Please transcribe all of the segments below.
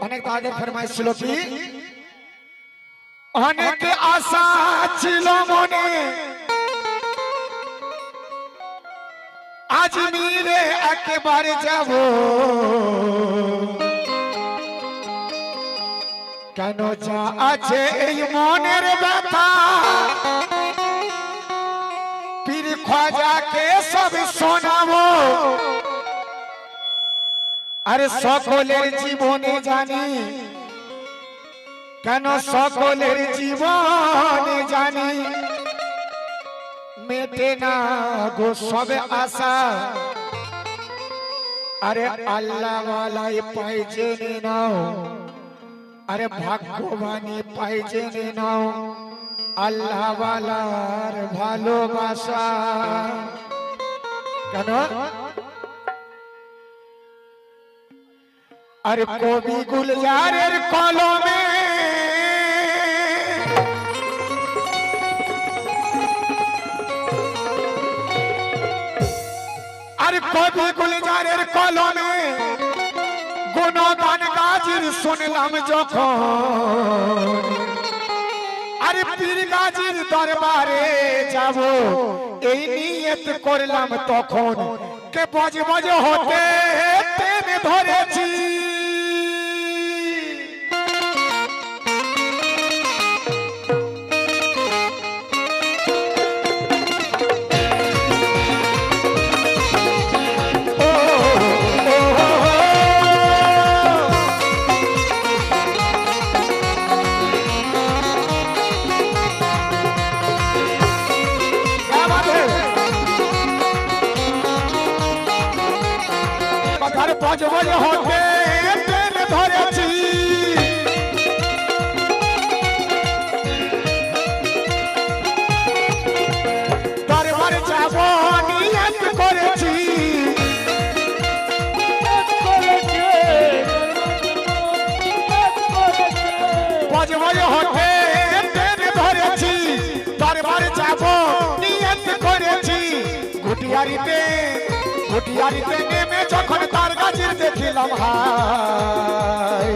অনেক তাদের ফরমাইশ ছিল কি? অনেক আশা ছিল মনে। আজ মিরে একেবারে যাব। কেন যা আছে এই মনের ব্যথা? পীর খাজাকে সব আরে সকলের জীবনে জানি। কেন সকলের জীবনে জানি? মেটে না গো সব আশা। আরে আল্লাহ ওয়ালাই পাই জেনে নাও। আরে ভাগ্যবানী পাই জেনে নাও। আল্লাহ ওয়ালার ভালোবাসা। কেন? আরে কবি গুলজারের কলমে। আরে কবি গুলজারের কলমে গুণগান গাজির শুনলাম যখন। আরে পীর গাজির দরবারে যাব, এই নিয়ত করলাম তখন। কে বজ বজ হতে ধরেছি। ঘুটিয়ারিতে ঘুটিয়ারিতে নেমে যখন তার গাছের দেখিলাম, হাই।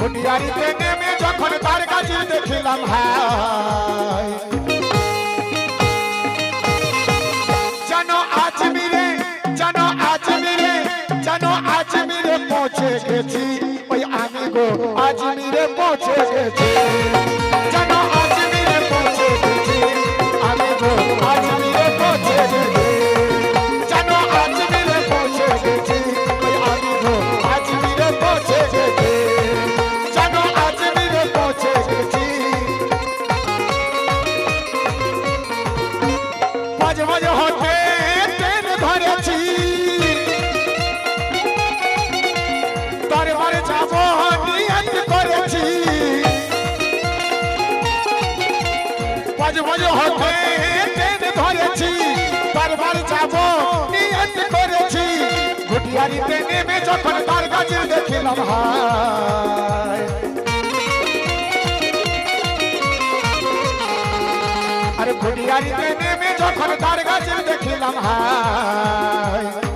ঘুটিয়ারিতে নেমে যখন তার গাছের দেখিলাম, হাই। জানো আজ মিরে, জানো আজ মিরে, জানো আজ মিরে পৌঁছে গেছি। আজ মাঝে হতে ট্রেন ধরেছি দরবার যাব, নিয়ত করেছি। ঘুটিয়ারিতে নেমে যখন তার কাছে দেখিলাম, হায়। আরে ঘুটিয়ারিতে নেমে যখন তার কাছে দেখিলাম, হায়।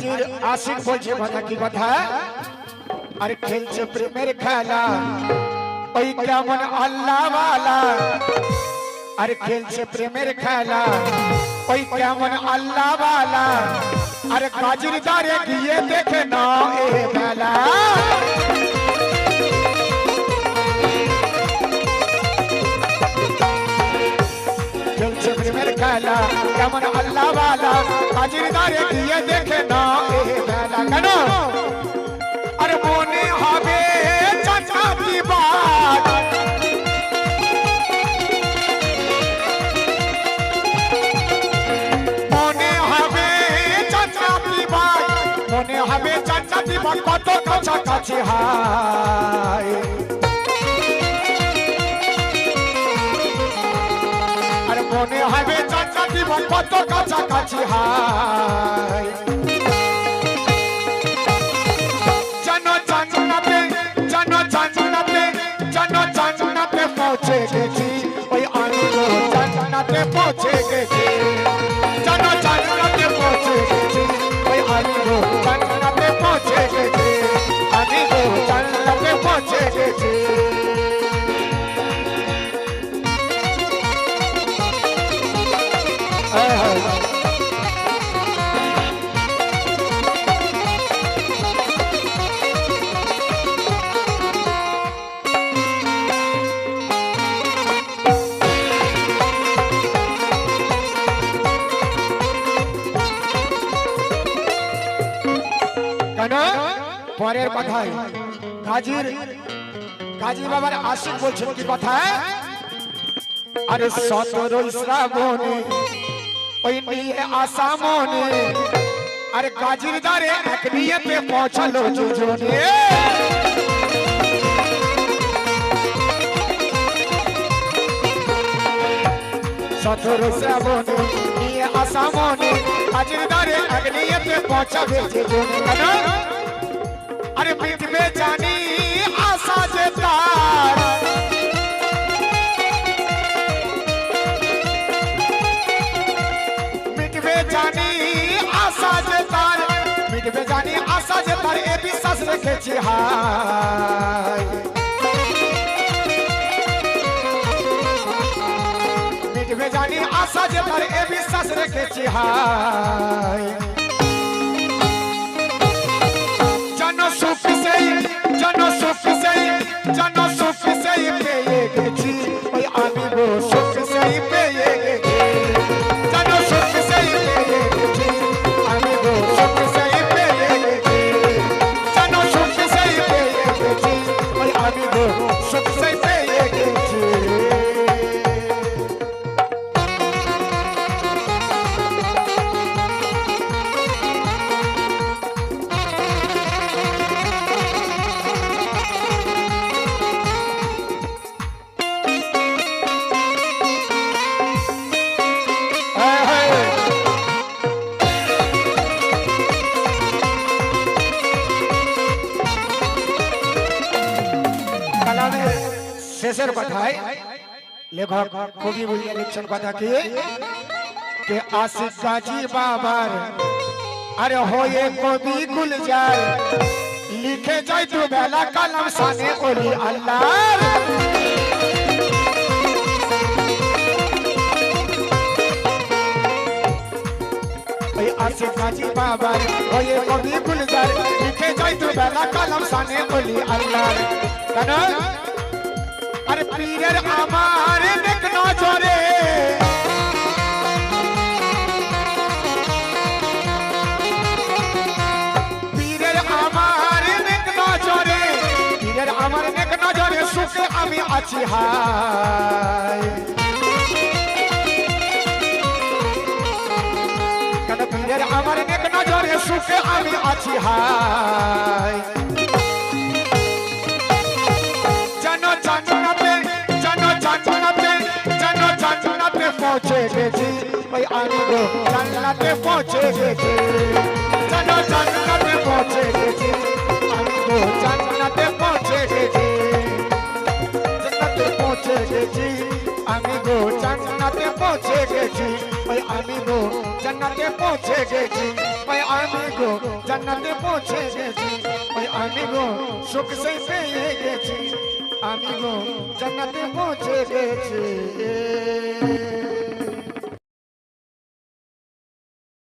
আনির আশিক বলছে কথা কি কথা আর খেলছে প্রেমের খেলা ওই কেমন আল্লাহ বালা আর খেলছে প্রেমের খেলা ওই কেমন আল্লাহ বালা আর কাজির দ্বারে গিয়ে দেখে না এ বেলা খেলছে প্রেমের খেলা কেমন আল্লাহ বালা কাজির দ্বারে গিয়ে দেখে না বাত কত কাছাকাছি, হায়। আর মনে হবে চাচা, জীবন কত কাছাকাছি জান্নাতে পৌঁছে গেছি। ওই আনন্দ জান্নাতে পৌঁছে গেছি। পরের কথায় কাজীর কাজী বাবার আশিক বলছেন কি কথা আরে সতেরো শ্রাবণে ওই নিয়ে আসা মনে আরে কাজীর দ্বারে এক নিয়েতে পৌঁছালো দুজনে সতেরো শ্রাবণে নিয়ে আসা মনে কাজীর দ্বারে এক নিয়েতে পৌঁছাবে দুজনে কেন আরে মিটবে জানি আশা যে তার মিটবে জানি আশা যে তার মিটবে জানি আশা যে তার এ বিশ্বাস রেখেছি হাই মিটবে জানি আশা যে তার এ বিশ্বাস রেখেছি হাই জন জন সুখ সেই শেষের কথায় লেখক কবি বলিয়া লিখছেন কথা কি কে আশিক গাজী বাবার আরে হয়ে কবি গুলজার লিখে যাই তু বেলা কালাম সানে বলি আল্লাহ ওই আশিক গাজী বাবার হয়ে কবি গুলজার লিখে যাই তু বেলা কালাম সানে বলি আল্লাহ আরে পীরের আমার নেক নজরে পীরের আমার নেক নজরে পীরের আমার নেক নজরে সুখে আমি আছি হায়। কেন পীরের আমার নেক নজরে সুখে আমি আছি হায়? পৌঁছে গেছি ওই আমি গো জান্নাতে পৌঁছে গেছি জানো জান্নাতে পৌঁছে গেছি আমি গো জান্নাতে পৌঁছে গেছি জান্নাতে পৌঁছে গেছি আমি গো জান্নাতে পৌঁছে গেছি ওই আমি গো জান্নাতে পৌঁছে গেছি ওই আমি গো জান্নাতে পৌঁছে গেছি ওই আমি গো সুখ সে পেয়ে গেছি আমি গো জান্নাতে পৌঁছে গেছি